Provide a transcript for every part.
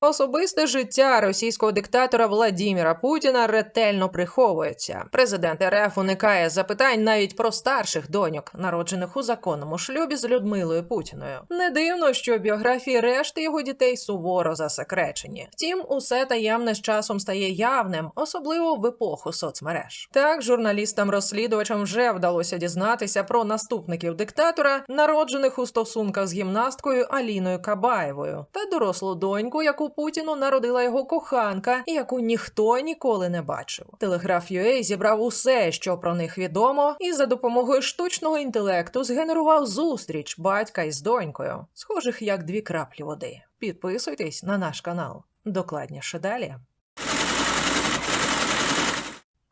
Особисте життя російського диктатора Владіміра Путіна ретельно приховується. Президент РФ уникає запитань навіть про старших доньок, народжених у законному шлюбі з Людмилою Путіною. Не дивно, що біографії решти його дітей суворо засекречені. Втім, усе таємне з часом стає явним, особливо в епоху соцмереж. Так, журналістам-розслідувачам вже вдалося дізнатися про наступників диктатора, народжених у стосунках з гімнасткою Аліною Кабаєвою, та дорослу доньку, яку Путіну народила його коханка, яку ніхто ніколи не бачив. Телеграф UA зібрав усе, що про них відомо, і за допомогою штучного інтелекту згенерував зустріч батька із донькою, схожих як дві краплі води. Підписуйтесь на наш канал. Докладніше далі.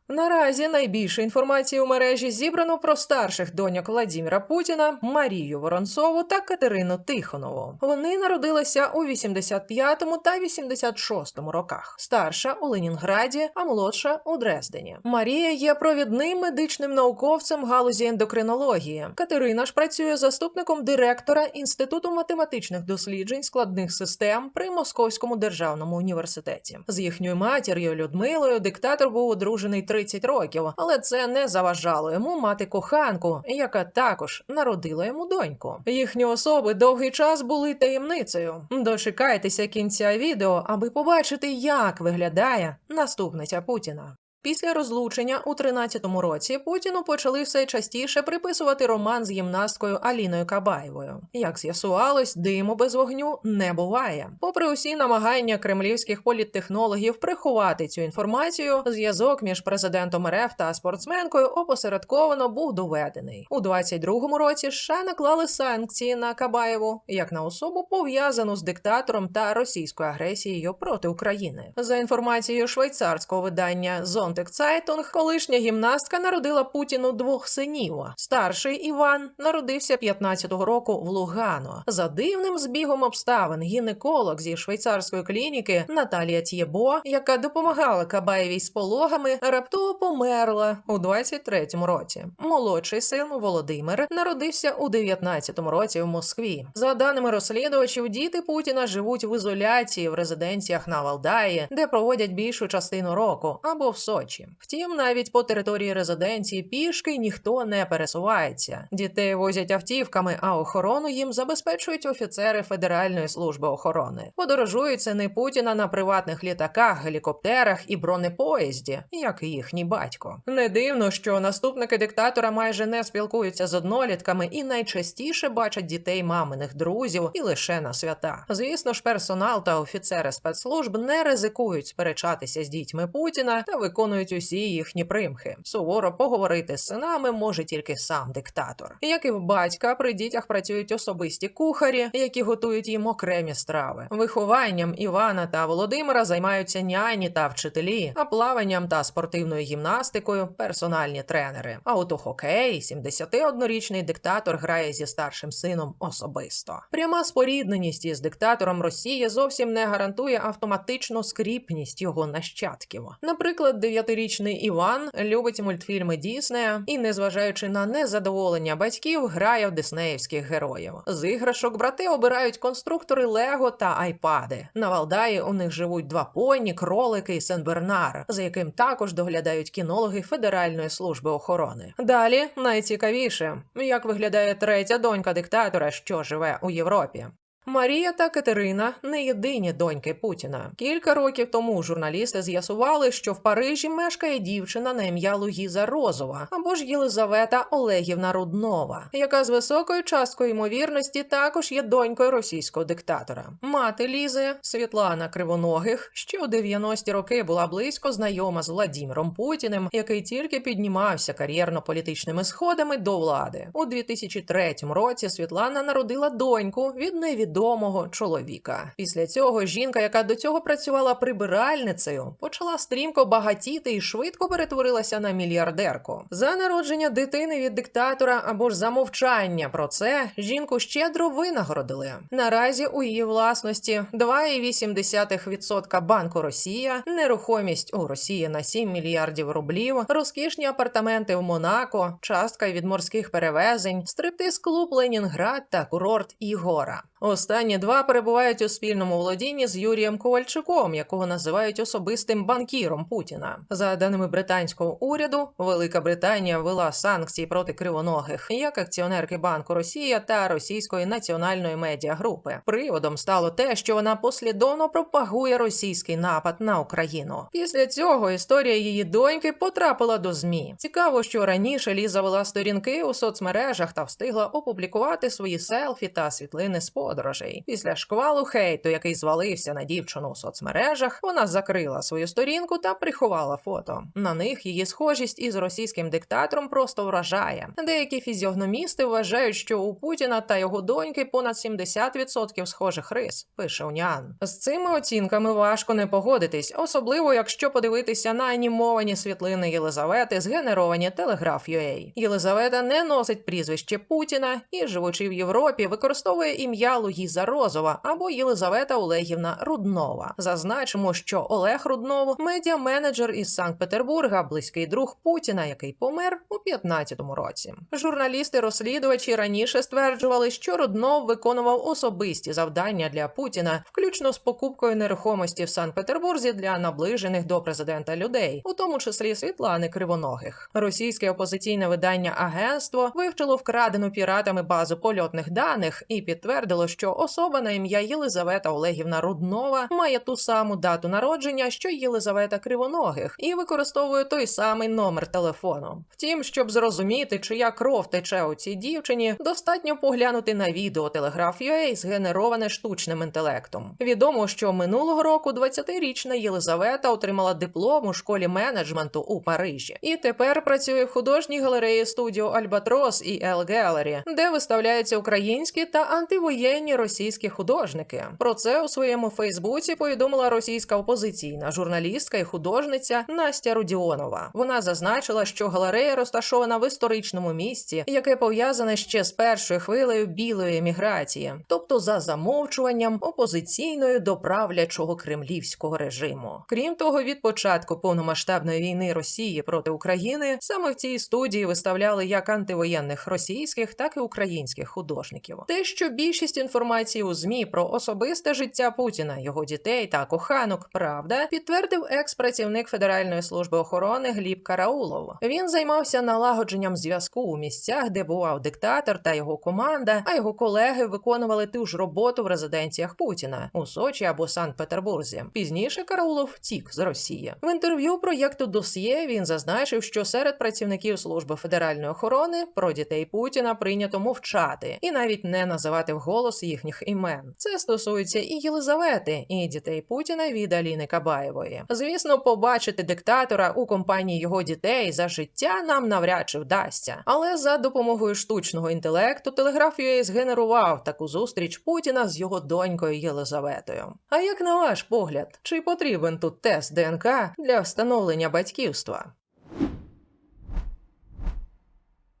Наразі найбільше інформації у мережі зібрано про старших доньок Владіміра Путіна, Марію Воронцову та Катерину Тихонову. Вони народилися у 85-му та 86-му роках. Старша у Ленінграді, а молодша у Дрездені. Марія є провідним медичним науковцем галузі ендокринології. Катерина ж працює заступником директора Інституту математичних досліджень складних систем при Московському державному університеті. З їхньою матір'ю Людмилою диктатор був одружений 30 років, але це не заважало йому мати коханку, яка також народила йому доньку. Їхні особи довгий час були таємницею. Дочекайтеся кінця відео, аби побачити, як виглядає наступниця Путіна. Після розлучення у 13-му році Путіну почали все частіше приписувати роман з гімнасткою Аліною Кабаєвою. Як з'ясувалось, диму без вогню не буває. Попри усі намагання кремлівських політтехнологів приховати цю інформацію, зв'язок між президентом РФ та спортсменкою опосередковано був доведений. У 22-му році США наклали санкції на Кабаєву як на особу пов'язану з диктатором та російською агресією проти України. За інформацією швейцарського видання Зон Zeitung, колишня гімнастка народила Путіну двох синів. Старший Іван народився 15-го року в Лугано. За дивним збігом обставин гінеколог зі швейцарської клініки Наталія Т'єбо, яка допомагала Кабаєвій з пологами, раптово померла у 23-му році. Молодший син Володимир народився у 19-му році в Москві. За даними розслідувачів, діти Путіна живуть в ізоляції в резиденціях на Валдаї, де проводять більшу частину року або в Сочі. Втім, навіть по території резиденції пішки ніхто не пересувається. Дітей возять автівками, а охорону їм забезпечують офіцери Федеральної служби охорони. Подорожують сини Путіна на приватних літаках, гелікоптерах і бронепоїзді, як і їхній батько. Не дивно, що наступники диктатора майже не спілкуються з однолітками і найчастіше бачать дітей маминих друзів і лише на свята. Звісно ж, персонал та офіцери спецслужб не ризикують сперечатися з дітьми Путіна та виконують усі їхні примхи. Суворо поговорити з синами може тільки сам диктатор. Як і в батька, при дітях працюють особисті кухарі, які готують їм окремі страви. Вихованням Івана та Володимира займаються няні та вчителі, а плаванням та спортивною гімнастикою персональні тренери. А от у хокей 71-річний диктатор грає зі старшим сином особисто. Пряма спорідненість із диктатором Росії зовсім не гарантує автоматичну скріпність його нащадків. Наприклад, 9-річний Іван любить мультфільми Діснея і, незважаючи на незадоволення батьків, грає в диснеївських героїв. З іграшок брати обирають конструктори Лего та айпади. На Валдаї у них живуть два поні, кролики і Сен-Бернар, за яким також доглядають кінологи Федеральної служби охорони. Далі найцікавіше, як виглядає третя донька диктатора, що живе у Європі. Марія та Катерина не єдині доньки Путіна. Кілька років тому журналісти з'ясували, що в Парижі мешкає дівчина на ім'я Луїза Розова або ж Єлизавета Олегівна Руднова, яка з високою часткою ймовірності також є донькою російського диктатора. Мати Лізи Світлана Кривоногих ще у 90-ті роки була близько знайома з Владіміром Путіним, який тільки піднімався кар'єрно-політичними сходами до влади. У 2003 році Світлана народила доньку від невідомого відомого чоловіка. Після цього жінка, яка до цього працювала прибиральницею, почала стрімко багатіти і швидко перетворилася на мільярдерку. За народження дитини від диктатора або ж за мовчання про це жінку щедро винагородили. Наразі у її власності 2,8% банку Росія, нерухомість у Росії на 7 мільярдів рублів, розкішні апартаменти в Монако, частка від морських перевезень, стриптиз клуб Ленінград та курорт Ігора. Останні два перебувають у спільному володінні з Юрієм Ковальчуком, якого називають особистим банкіром Путіна. За даними британського уряду, Велика Британія ввела санкції проти кривоногих як акціонерки Банку Росія та Російської національної медіагрупи. Приводом стало те, що вона послідовно пропагує російський напад на Україну. Після цього історія її доньки потрапила до змі. Цікаво, що раніше Ліза вела сторінки у соцмережах та встигла опублікувати свої селфі та світлини з подорожей. Після шквалу хейту, який звалився на дівчину у соцмережах, вона закрила свою сторінку та приховала фото. На них її схожість із російським диктатором просто вражає. Деякі фізіогномісти вважають, що у Путіна та його доньки понад 70% схожих рис. Пише Уніан. З цими оцінками важко не погодитись, особливо якщо подивитися на анімовані світлини Єлизавети, згенеровані Telegraph.ua. Єлизавета не носить прізвище Путіна і, живучи в Європі, використовує ім'я Луїза Розова або Єлизавета Олегівна Руднова. Зазначимо, що Олег Руднов медіа-менеджер із Санкт-Петербурга, близький друг Путіна, який помер у 15-му році. Журналісти-розслідувачі раніше стверджували, що Руднов виконував особисті завдання для Путіна, включно з покупкою нерухомості в Санкт-Петербурзі для наближених до президента людей, у тому числі Світлани Кривоногих. Російське опозиційне видання агентство вивчило вкрадену піратами базу польотних даних і підтвердило, що особа на ім'я Єлизавета Олегівна Руднова має ту саму дату народження, що Єлизавета Кривоногих, і використовує той самий номер телефону. Втім, щоб зрозуміти, чия кров тече у цій дівчині, достатньо поглянути на відео Telegraph.ua, згенероване штучним інтелектом. Відомо, що минулого року 20-річна Єлизавета отримала диплом у школі менеджменту у Парижі, і тепер працює в художній галереї студіо Альбатрос і Ел Гелері, де виставляються українські та антивоєнні російські художники. Про це у своєму Фейсбуці повідомила російська опозиційна журналістка і художниця Настя Рудіонова. Вона зазначила, що галерея розташована в історичному місці, яке пов'язане ще з першою хвилею білої еміграції, тобто за замовчуванням опозиційної до правлячого кремлівського режиму. Крім того, від початку повномасштабної війни Росії проти України саме в цій студії виставляли як антивоєнних російських, так і українських художників. Те, що більшість інформації у змі про особисте життя Путіна, його дітей та коханок, правда, підтвердив екс-працівник Федеральної служби охорони Гліб Караулов. Він займався налагодженням зв'язку у місцях, де бував диктатор та його команда, а його колеги виконували ту ж роботу в резиденціях Путіна у Сочі або Санкт-Петербурзі. Пізніше Караулов втік з Росії. В інтерв'ю проєкту Досьє він зазначив, що серед працівників служби федеральної охорони про дітей Путіна прийнято мовчати і навіть не називати вголос їхніх імен. Це стосується і Єлизавети, і дітей Путіна від Аліни Кабаєвої. Звісно, побачити диктатора у компанії його дітей за життя нам навряд чи вдасться, але за допомогою штучного інтелекту телеграф UA згенерував таку зустріч Путіна з його донькою Єлизаветою. А як на ваш погляд, чи потрібен тут тест ДНК для встановлення батьківства?